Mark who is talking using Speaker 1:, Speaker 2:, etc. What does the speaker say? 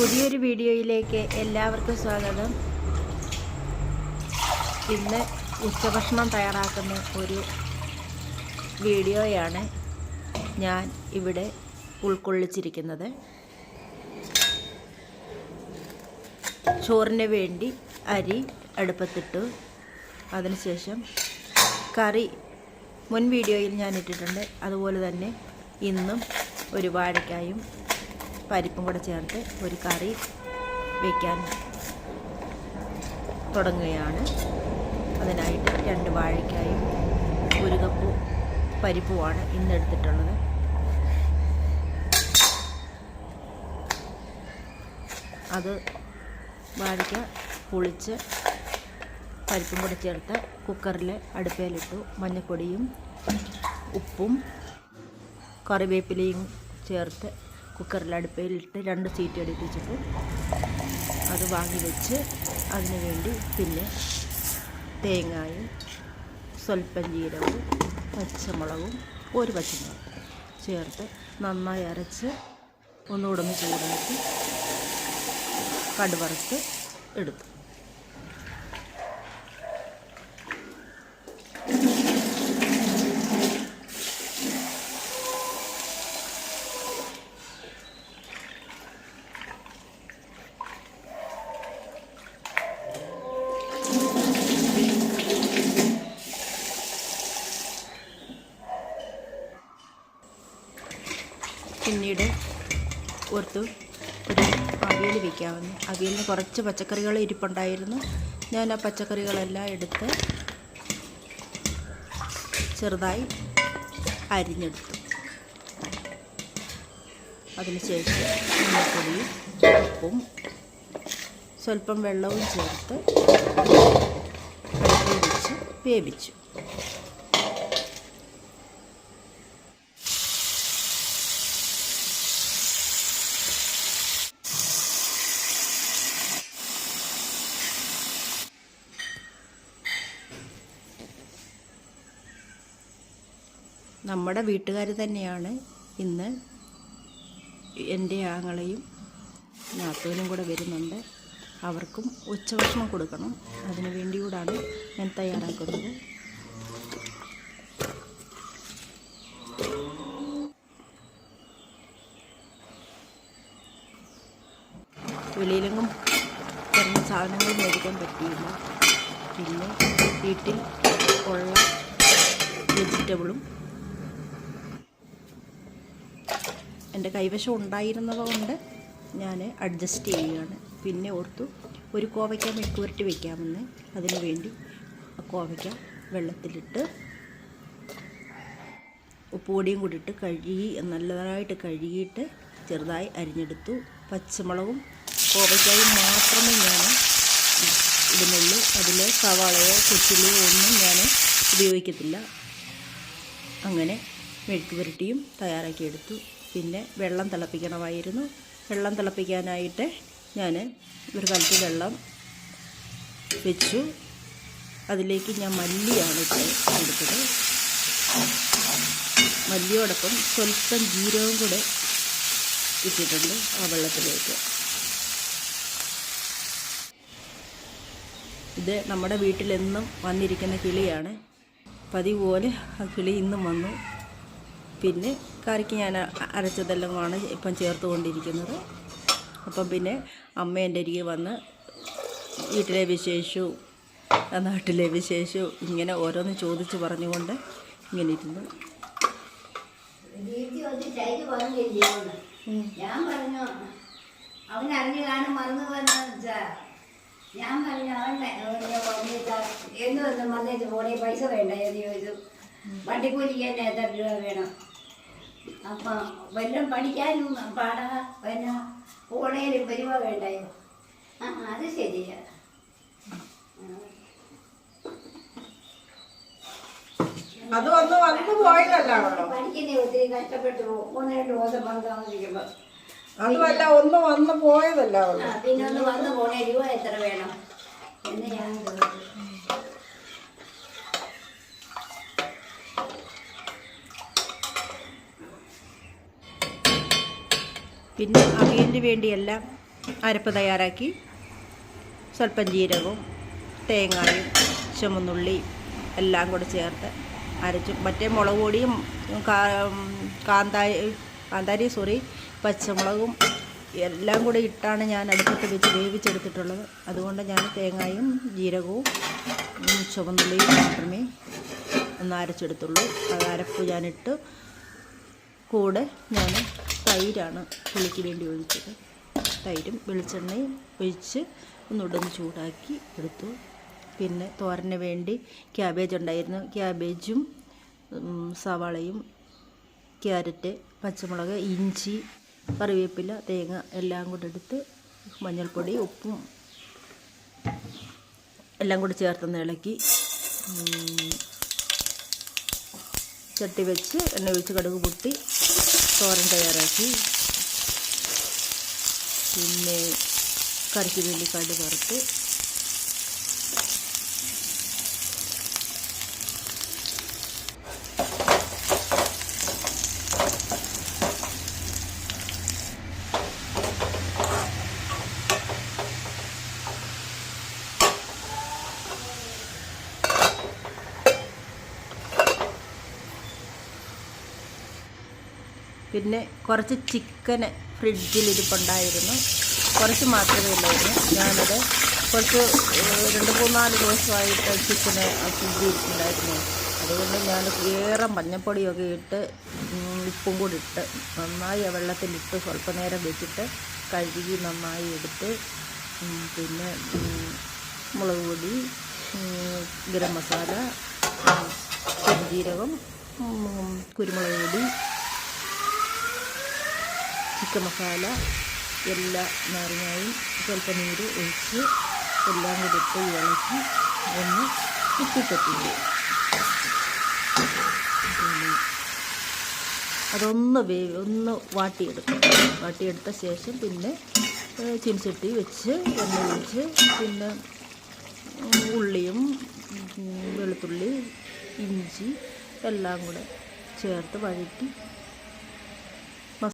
Speaker 1: പുതിയൊരു വീഡിയോയിലേക്ക് എല്ലാവർക്കും സ്വാഗതം ഇന്ന് ഉച്ചഭക്ഷണം തയ്യാറാക്കുന്ന ഒരു വീഡിയോയാണ് ഞാൻ ഇവിടെ ഉൾക്കൊള്ളിച്ചിരിക്കുന്നത് ചോറിന് വേണ്ടി അരി അടുപ്പത്തിട്ടു അതിനുശേഷം കറി മുൻ വീഡിയോയിൽ ഞാൻ ഇട്ടിട്ടുണ്ട് അതുപോലെ തന്നെ ഇന്നും ഒരു വാഴയ്ക്കായും പരിപ്പും കൂടെ ചേർത്ത് ഒരു കറി വയ്ക്കാൻ തുടങ്ങുകയാണ് അതിനായിട്ട് രണ്ട് വാഴയ്ക്കായും ഒരു കപ്പ് പരിപ്പുമാണ് ഇന്നെടുത്തിട്ടുള്ളത് അത് വാഴയ്ക്ക പൊളിച്ച് പരിപ്പും കൂടെ ചേർത്ത് കുക്കറിൽ അടുപ്പേലിട്ടു മഞ്ഞൾപ്പൊടിയും ഉപ്പും കറിവേപ്പിലയും ചേർത്ത് കുക്കറിൽ അടുപ്പയിലിട്ട് രണ്ട് സീറ്റ് അടുപ്പിച്ചിട്ട് അത് വാങ്ങി വെച്ച് അതിന് വേണ്ടി പിന്നെ തേങ്ങായും സ്വൽപ്പം ജീരകവും പച്ചമുളകും ഒരു പച്ചമുളകും ചേർത്ത് നന്നായി അരച്ച് ഒന്നുകൂടെ ഒന്ന് ചൂടാക്കി കടുവറുത്ത് എടുത്തു പിന്നീട് ഓർത്ത് ഒരു അവിയൽ വയ്ക്കാമെന്ന് അവിയലിന് കുറച്ച് പച്ചക്കറികൾ ഇരിപ്പുണ്ടായിരുന്നു ഞാൻ ആ പച്ചക്കറികളെല്ലാം എടുത്ത് ചെറുതായി അരിഞ്ഞെടുത്തു അതിനുശേഷം മഞ്ഞപ്പൊടിയും ഉപ്പും സ്വല്പം വെള്ളവും ചേർത്ത് വെച്ച് വേവിച്ചു നമ്മുടെ വീട്ടുകാർ തന്നെയാണ് ഇന്ന് എൻ്റെ ആങ്ങളെയും നാത്തൂനും കൂടെ വരുന്നുണ്ട് അവർക്കും ഉച്ചഭക്ഷണം കൊടുക്കണം അതിന് വേണ്ടിയൂടാണ് ഞാൻ തയ്യാറാക്കുന്നത് വെളിയിലെങ്ങും കുറഞ്ഞ സാധനങ്ങൾ മേടിക്കാൻ പറ്റിയില്ല പിന്നെ വീട്ടിൽ ഉള്ള വെജിറ്റബിളും എൻ്റെ കൈവശം ഉണ്ടായിരുന്നത് കൊണ്ട് ഞാൻ അഡ്ജസ്റ്റ് ചെയ്യുകയാണ് പിന്നെ ഓർത്തു ഒരു കോവയ്ക്ക മെഴുക്കുവരട്ടി വയ്ക്കാമെന്ന് അതിനു വേണ്ടി കോവയ്ക്ക വെള്ളത്തിലിട്ട് ഉപ്പുപൊടിയും കൂടി ഇട്ട് കഴുകി നല്ലതായിട്ട് കഴുകിയിട്ട് ചെറുതായി അരിഞ്ഞെടുത്തു പച്ചമുളകും കോവയ്ക്കായും മാത്രമേ ഞാൻ ഇടുന്നുള്ളൂ അതിൽ സവാളയോ കൊച്ചിലോ ഒന്നും ഞാൻ ഉപയോഗിക്കത്തില്ല അങ്ങനെ മെഴുക്ക് പുരട്ടിയും തയ്യാറാക്കിയെടുത്തു പിന്നെ വെള്ളം തിളപ്പിക്കണമായിരുന്നു വെള്ളം തിളപ്പിക്കാനായിട്ട് ഞാൻ ഒരു കലത്തിൽ വെള്ളം വെച്ചു അതിലേക്ക് ഞാൻ മല്ലിയാണ് ഇപ്പോൾ എടുത്തത് മല്ലിയോടൊപ്പം സ്വല്പം ജീരകവും കൂടെ ഇട്ടിട്ടുണ്ട് ആ വെള്ളത്തിലേക്ക് ഇത് നമ്മുടെ വീട്ടിലെന്നും വന്നിരിക്കുന്ന കിളിയാണ് പതിവ് പോലെ ആ കിളി ഇന്നും വന്നു പിന്നെ കറിക്ക് ഞാൻ അരച്ചതെല്ലാമാണ് ഇപ്പം കൊണ്ടിരിക്കുന്നത് അപ്പം പിന്നെ അമ്മ എൻ്റെ അരികെ വന്ന് വീട്ടിലെ വിശേഷവും നാട്ടിലെ വിശേഷവും ഇങ്ങനെ ഓരോന്ന് ചോദിച്ച് പറഞ്ഞുകൊണ്ട് ഇങ്ങനെ ഇരുന്നു
Speaker 2: ഞാൻ പറഞ്ഞു അവൻ അറിഞ്ഞു എന്ന് പറഞ്ഞു മന്നേച്ച് പോണേ പൈസ വേണ്ട എന്ന് ചോദിച്ചു വണ്ടിക്കൂലിക്ക് തന്നെ എത്ര രൂപ വേണം അപ്പം വല്ലതും പഠിക്കാനും പാടാ വല്ല കോളേജിൽ വരുവ വേണ്ടായോ ആ അത് ശരിയാ
Speaker 3: അത് വന്ന് വന്ന് പോയതല്ലാണോ
Speaker 2: പഠിക്കുന്നേ ഒത്തിരി കഷ്ടപ്പെട്ടു ഒന്ന് രണ്ട് ദിവസം പങ്കാളിക്കുമ്പോൾ
Speaker 3: അതുമല്ല ഒന്ന് വന്ന് പോയതല്ല
Speaker 2: പിന്നെ ഒന്ന് വന്ന് പോണേ രൂപ എത്ര വേണം എന്ന് ഞാൻ
Speaker 1: പിന്നെ അവിയലിന് വേണ്ടിയെല്ലാം അരപ്പ് തയ്യാറാക്കി സ്വല്പം ജീരകവും തേങ്ങയും ചുമന്നുള്ളി എല്ലാം കൂടെ ചേർത്ത് അരച്ചു മറ്റേ മുളക് പൊടിയും കാന്താരി കാന്താരി സോറി പച്ചമുളകും എല്ലാം കൂടെ ഇട്ടാണ് ഞാൻ അടുപ്പത്ത് വെച്ച് വേവിച്ചെടുത്തിട്ടുള്ളത് അതുകൊണ്ട് ഞാൻ തേങ്ങയും ജീരകവും ചുമന്നുള്ളിയും മാത്രമേ ഒന്ന് അരച്ചെടുത്തുള്ളൂ അത് അരപ്പ് ഞാനിട്ട് കൂടെ ഞാൻ തൈരാണ് പുളിക്ക് വേണ്ടി ഒഴിച്ചത് തൈരും വെളിച്ചെണ്ണയും ഒഴിച്ച് ഒന്നുകൂടെ ചൂടാക്കി എടുത്തു പിന്നെ തോരന് വേണ്ടി ക്യാബേജ് ഉണ്ടായിരുന്നു ക്യാബേജും സവാളയും ക്യാരറ്റ് പച്ചമുളക് ഇഞ്ചി കറിവേപ്പില തേങ്ങ എല്ലാം കൂടെ എടുത്ത് മഞ്ഞൾപ്പൊടി ഉപ്പും എല്ലാം കൂടി ചേർത്തൊന്ന് ഇളക്കി ചട്ടി വെച്ച് എണ്ണ ഒഴിച്ച് കടുക് പൊട്ടി തോരൻ തയ്യാറാക്കി പിന്നെ കറിക്ക് വേണ്ടി കടുക് വറുത്ത് പിന്നെ കുറച്ച് ചിക്കന് ഫ്രിഡ്ജിൽ ഇരിപ്പുണ്ടായിരുന്നു കുറച്ച് മാത്രമേ ഉള്ളായിരുന്നു ഞാനത് കുറച്ച് രണ്ട് മൂന്നാല് ദിവസമായിട്ട് ചിക്കന് ഫ്രിഡ്ജിൽ ഇരിപ്പുണ്ടായിരുന്നു അതുകൊണ്ട് ഞാൻ ഏറെ മഞ്ഞപ്പൊടിയൊക്കെ ഇട്ട് ഉപ്പും കൂടി ഇട്ട് നന്നായി ആ വെള്ളത്തിലിട്ട് സ്വല്പനേരം വെച്ചിട്ട് കഴുകി നന്നായി എടുത്ത് പിന്നെ മുളക് പൊടി ഗരം മസാല പെരുജീരകം കുരുമുളക് പൊടി ചിക്കൻ മസാല എല്ലാ നാരങ്ങയും സ്വല്പം നീര് ഒഴിച്ച് എല്ലാം കൂടി ഇട്ട് ഇളക്കി ഒന്ന് കുത്തിക്കത്തിൻ്റെ അതൊന്ന് വേ ഒന്ന് വാട്ടിയെടുക്കും വാട്ടിയെടുത്ത ശേഷം പിന്നെ ചിൻചട്ടി വെച്ച് എണ്ണ ഒഴിച്ച് പിന്നെ ഉള്ളിയും വെളുത്തുള്ളി ഇഞ്ചി എല്ലാം കൂടെ ചേർത്ത് വഴറ്റി